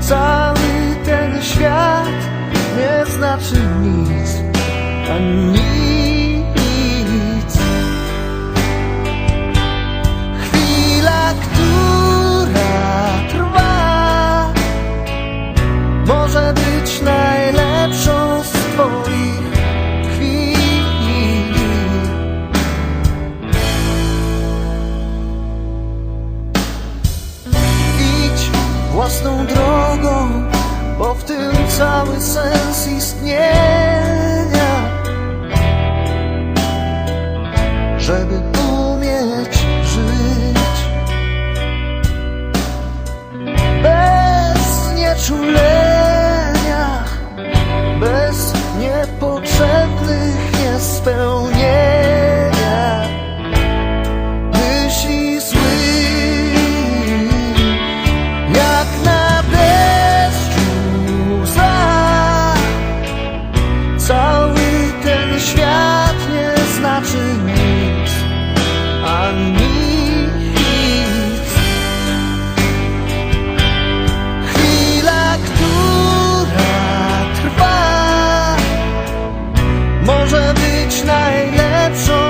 Cały ten świat nie znaczy nic, a nic własną drogą, bo w tym cały sens istnienia. Żeby umieć żyć bez nieczulenia, może być najlepszą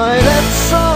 My lips are